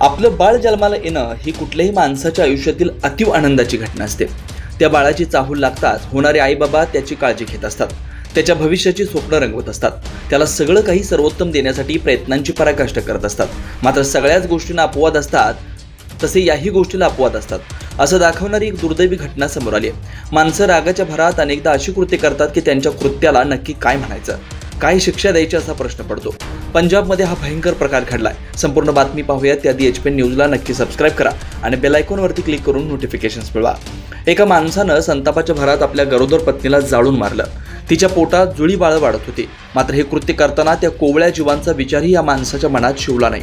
आपलं बाळ जन्माला येणं ही कुठल्याही माणसाच्या आयुष्यातील अतीव आनंदाची घटना असते. त्या बाळाची चाहूल लागताच होणारे आईबाबा त्याची काळजी घेत असतात. त्याच्या भविष्याची स्वप्न रंगवत असतात. त्याला सगळं काही सर्वोत्तम देण्यासाठी प्रयत्नांची पराकाष्ठा करत असतात. मात्र सगळ्याच गोष्टींना अपवाद असतात तसे याही गोष्टीला अपवाद असतात. असं दाखवणारी एक दुर्दैवी घटना समोर आली आहे. माणसं रागाच्या भरात अनेकदा अशी कृत्य करतात की त्यांच्या कृत्याला नक्की काय म्हणायचं? काय शिक्षा द्यायची असा प्रश्न पडतो. पंजाबमध्ये हा भयंकर प्रकार घडलाय. संपूर्ण बातमी पाहूयात. त्याआधी एच पी न्यूजला नक्की सबस्क्राईब करा आणि बेल आयकॉनवरती क्लिक करून नोटिफिकेशन्स मिळवा. एका माणसानं संतापाच्या भरात आपल्या गरोदर पत्नीला जाळून मारलं. तिच्या पोटात जुळी बाळं वाढत होती. मात्र हे कृत्य करताना त्या कोवळ्या जीवांचा विचारही या माणसाच्या मनात शिवला नाही.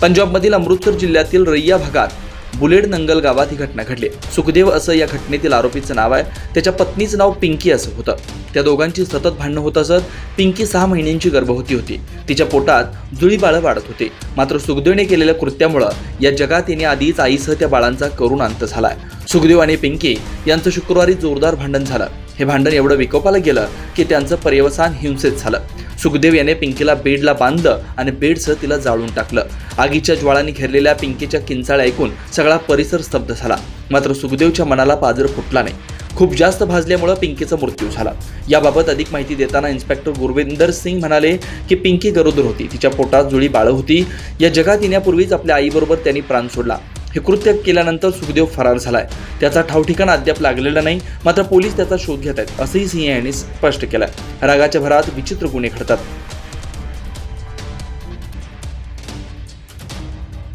पंजाबमधील अमृतसर जिल्ह्यातील रैया भागात बुलेड नंगल गावात ही घटना घडली. सुखदेव असं या घटनेतील आरोपीचं नाव आहे. त्याच्या पत्नीचं नाव पिंकी असं होतं. त्या दोघांची सतत भांडणं होत असत. पिंकी सहा महिन्यांची गर्भवती होती. तिच्या पोटात जुळी बाळं वाढत होती. मात्र सुखदेवने केलेल्या कृत्यामुळं या जगात येणे आधीच आईसह त्या बाळांचा करुण अंत झालाय. सुखदेव आणि पिंकी यांचं शुक्रवारी जोरदार भांडण झालं. हे भांडण एवढं विकोपाला गेलं की त्यांचं पर्यवसान हिंसेत झालं. सुखदेव याने पिंकीला बेडला बांधलं आणि बेडसह तिला जाळून टाकलं. आगीच्या ज्वाळांनी घेरलेल्या पिंकीच्या किंचाळ्या ऐकून सगळा परिसर स्तब्ध झाला. मात्र सुखदेवच्या मनाला पाजर फुटला नाही. खूप जास्त भाजल्यामुळं पिंकीचा मृत्यू झाला. याबाबत अधिक माहिती देताना इन्स्पेक्टर गुरविंदर सिंग म्हणाले की पिंकी गरोदर होती. तिच्या पोटात जुळी बाळं होती. या जगात येण्यापूर्वीच आपल्या आईबरोबर त्यांनी प्राण सोडला. हे कृत्य केल्यानंतर सुखदेव फरार झालाय. त्याचा ठावठिकाणा अद्याप लागलेला नाही मात्र पोलीस त्याचा शोध घेत आहेत असंही सिंह यांनी स्पष्ट केलंय. रागाच्या भरात विचित्र गुन्हे घडतात.